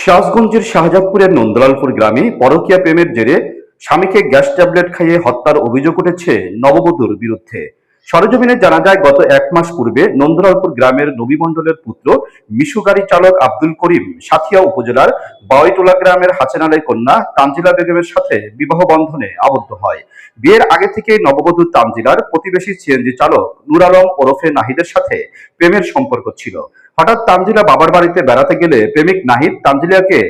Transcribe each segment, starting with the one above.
সিরাজগঞ্জের শাহজাদপুরের নন্দলালপুর গ্রামে পরকীয়া প্রেমের জেরে স্বামীকে গ্যাস ট্যাবলেট খাইয়ে হত্যার অভিযোগ উঠেছে নববধূর বিরুদ্ধে। সরজমিনে জানা যায়, গত এক মাস পূর্বে নন্দলালপুর গ্রামের নবী মণ্ডলের পুত্র, মিশু গাড়ি চালক আব্দুল করিম সাথিয়া উপজেলার বাওয়াইটোলা গ্রামের হাসেন আলী কন্যা তানজিলা বেগমের সাথে বিবাহ বন্ধনে আবদ্ধ হয়। বিয়ের আগে থেকে নববধূ তানজিলার প্রতিবেশী সিএনজি চালক নুর আলম ওরফে নাহিদের সাথে প্রেমের সম্পর্ক ছিল। হঠাৎ তানজিলা বাবার বাড়িতে বেড়াতে গেলে প্রেমিক নাহিদ তানজিলাকে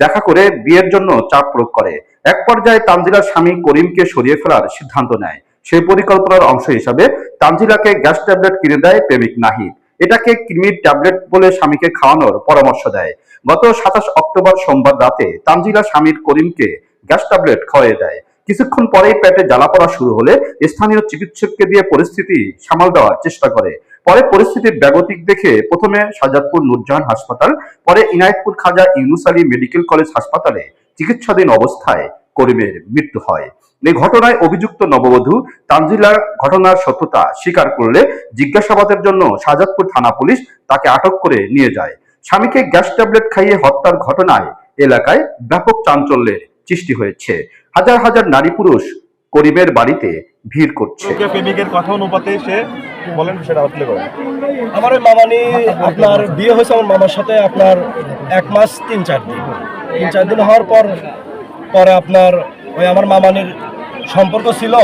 দেখা করে বিয়ের জন্য চাপ প্রয়োগ করে। এক পর্যায়ে তানজিলার স্বামী করিমকে সরিয়ে ফেলার সিদ্ধান্ত নেয়। সেই পরিকল্পনার অংশ হিসাবে তানজিলাকে গ্যাস ট্যাবলেট কিনে দেয় প্রেমিক নাহিদ। এটাকে কৃমির ট্যাবলেট বলে স্বামীকে খাওয়ানোর পরামর্শ দেয়। গত সাতাশ অক্টোবর সোমবার রাতে তানজিলা স্বামীর করিমকে গ্যাস ট্যাবলেট খাওয়াই দেয়। কিছুক্ষণ পরেই পেটে জ্বালা পড়া শুরু হলে স্থানীয় চিকিৎসককে দিয়ে পরিস্থিতি সামাল দেওয়ার চেষ্টা করে। পরে পরিস্থিতির ব্যাগতিক দেখে প্রথমে সাজাদপুর নুরজাহান হাসপাতাল, পরে ইনায়তপুর খাজা ইউনুস আলী মেডিকেল কলেজ হাসপাতালে চিকিৎসাধীন অবস্থায় করিমের মৃত্যু হয়। এই ঘটনায় অভিযুক্ত নববধূ তানজিলার ঘটনার সত্যতা স্বীকার করলে জিজ্ঞাসাবাদের জন্য শাহজাদপুর থানা পুলিশ তাকে আটক করে নিয়ে যায়। স্বামীকে গ্যাস ট্যাবলেট খাইয়ে হত্যার ঘটনায় এলাকায় ব্যাপক চাঞ্চল্যের সৃষ্টি হয়েছে। হাজার হাজার নারী পুরুষ করিমের বাড়িতে ভিড় করছে। প্রেমিকের কথা অনুপাতে সে বলেন সেটা আপনি করেন আমার ওই মামানি আপনার বিয়ে হয়েছে আমার মামার সাথে আপনার এক মাস তিন চার দিন। তিন চার দিন হওয়ার পর পরে আপনার ওই আমার মামানির সম্পর্ক ছিল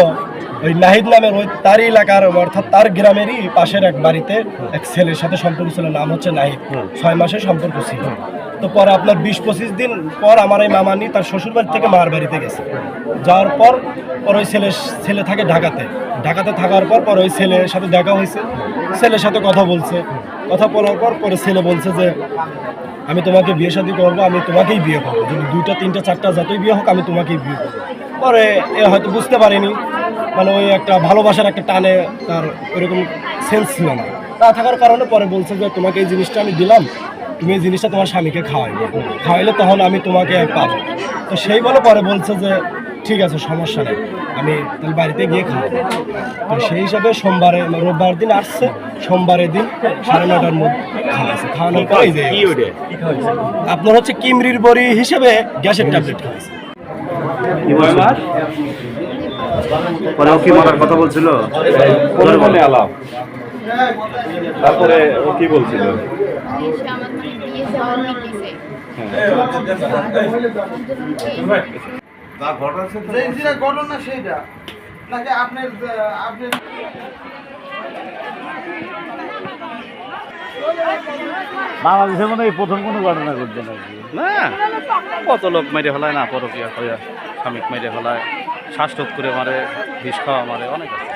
ওই নাহিদ নামের ওই তার এলাকার অর্থাৎ তার গ্রামেরই পাশের এক বাড়িতে এক ছেলের সাথে সম্পর্ক ছিল নাম হচ্ছে নাহিদ। ছয় মাসের সম্পর্ক ছিল। তো পরে আপনার বিশ পঁচিশ দিন পর আমার এই মামানি তার শ্বশুর বাড়ি থেকে মার বাড়িতে গেছে। যাওয়ার পর পর ওই ছেলে ছেলে থাকে ঢাকাতে। ঢাকাতে থাকার পর পর ওই ছেলের সাথে দেখা হয়েছে। ছেলের সাথে কথা বলছে। কথা বলার পর পরে ছেলে বলছে যে, আমি তোমাকে বিয়ে শাদী করব, আমি তোমাকেই বিয়ে করব। যদি দুইটা, তিনটা, চারটা যতই বিয়ে হোক, আমি তোমাকেই বিয়ে করব। পরে এ হয়তো বুঝতে পারিনি। মানে ওই একটা ভালোবাসার একটা টানে তার ওইরকম সেন্স ছিল না। তা থাকার কারণে পরে বলছে যে, তোমাকে এই জিনিসটা আমি দিলাম, তুমি এই জিনিসটা তোমার স্বামীকে খাওয়াইবে। খাওয়াইলে তখন আমি তোমাকে পাবো। তো সেই বলে পরে বলছে যে ঠিক আছে সমস্যা নেই। আমি তাহলে বাড়িতে গিয়ে খাওয়াবো তো সেই হিসাবে সোমবারে রোববার দিন আসছে সোমবারের দিন সাড়ে নটার মধ্যে খাওয়াইছে খাওয়ানোর পরে এই যে আপনার হচ্ছে কিমরির বড়ি হিসেবে গ্যাসের ট্যাবলেট খাওয়াইছে কি মারার কথা বলছিল? মনে মনে আলাপ। তারপরে ও কি বলছিল? এসে যে যেটা ঘটনা সেইটা। নাকি আপনার আপনার বাংলাদেশে মনে হয় এই প্রথম কোনো ঘটনা ঘটছে নাকি না কত লোক মেরে ফেলায় না পরকিয়া করে স্বামীক মেরে ফেলায় শ্বাসরোধ করে মারে বিষ খাওয়া মারে অনেক আছে।